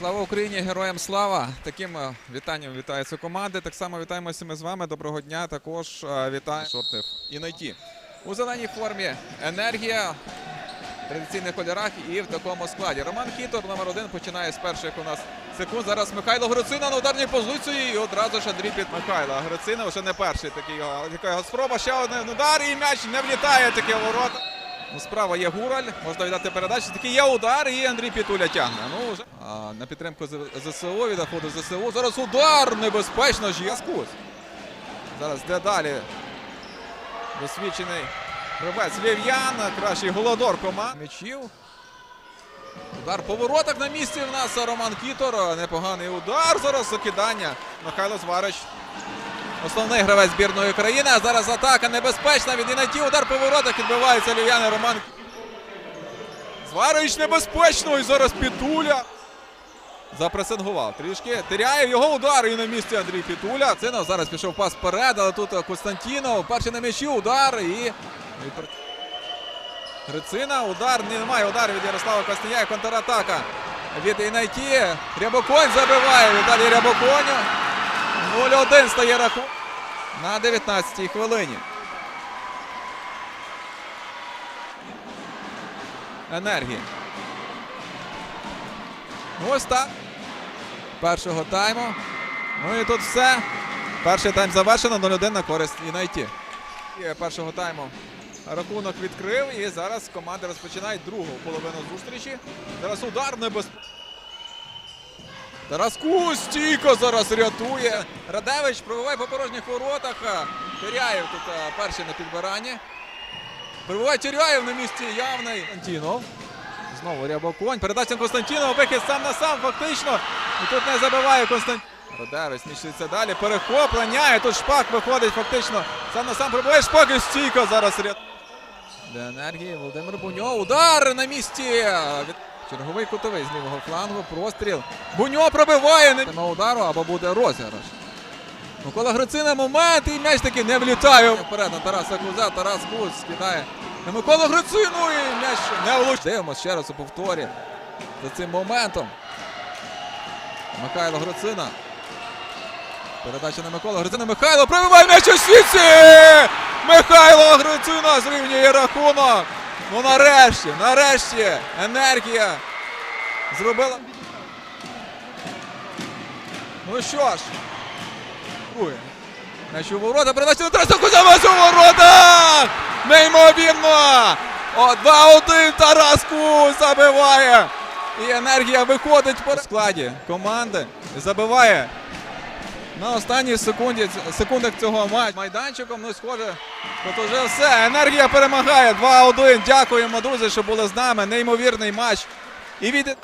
Слава Україні, героям слава! Таким е, вітанням вітаються команди. Так само вітаємося ми з вами. Доброго дня. Також е, вітаю шортів і найти. У зеленій формі енергія в традиційних кольорах і в такому складі. Роман Кітор, номер один, починає з перших у нас секунд. Зараз Михайло Грицина на ударній позиції. І одразу ж Андрій під Михайла. Грицина вже не перший такий така його спроба. Ще один удар і м'яч не влітає таке ворота. Ну, справа є Гураль, можна віддати передачу. Такий є удар, і Андрій Пітуля тягне. Ну, вже. А, на підтримку ЗСУ відходить ЗСУ. Зараз удар небезпечно ж Яскус. Зараз де далі. Досвідчений гравець Лєв'ян, кращий голодор команд. М'ячів. Удар по воротах на місці в нас Роман Кітор. Непоганий удар. Зараз закидання. Михайло Зварич. Основний гравець збірної країни. А зараз атака небезпечна. Від Інаті удар по воротах відбивається Лів'ян і Роман. Зварич небезпечно. І зараз Пітуля. Запресингував трішки. Теряє його удар і на місці Андрій Пітуля. Цинов зараз пішов пас вперед, але тут Константінов. Перший на м'ячі удар і. Грицина. Удар. Немає удару від Ярослава Костяня. Контратака від Інайті. Рябоконь забиває. Віталій Рябоконь. 0-1 стає рахунок на 19-й хвилині. Енергії. Ось. Першого тайму. Ну і тут все. Перший тайм завершено. 0-1 на користь Юнайті. Першого тайму рахунок відкрив. І зараз команди розпочинають другу половину зустрічі. Зараз удар небезпечний. Тарас Кустійко зараз рятує. Радевич пробиває по порожніх воротах. Теряєв тут перший на підбиранні. Прибуває Теряєв на місці явний. Константінов. Знову Рябоконь. Передача Константінова. Вихід сам на сам фактично. І тут не забиває Константин. Радевич сміщується далі. Перехоплення. І тут шпак виходить фактично. Сам на сам прибуває шпак і стійко зараз рятує. Для енергії Володимир Буньо. Удар на місці. Черговий кутовий з лівого флангу. Простріл. Буньо пробиває. Нема удару або буде розіграш. Микола Грицина момент і м'яч таки не влітає. Вперед на Тараса Куза. Тарас Куз скидає на Миколу Грицину і м'яч не влучить. Дивимося ще раз у повторі за цим моментом. Михайло Грицина. Передача на Микола Грицина. Михайло пробиває м'яч у сітці! Михайло Грицина зрівнює рахунок. Ну нарешті, нарешті енергія зробила. Ну що ж. М'яч у ворота, передача на Тараса Кузямець у воротах! Неймовірно! 2-1 Тарас Кузь забиває! І енергія виходить по складі команди. Забиває на останній секунді, секундах цього матчу. Майданчиком, ну схоже, тут уже все. Енергія перемагає. 2-1. Дякуємо, друзі, що були з нами. Неймовірний матч. І від...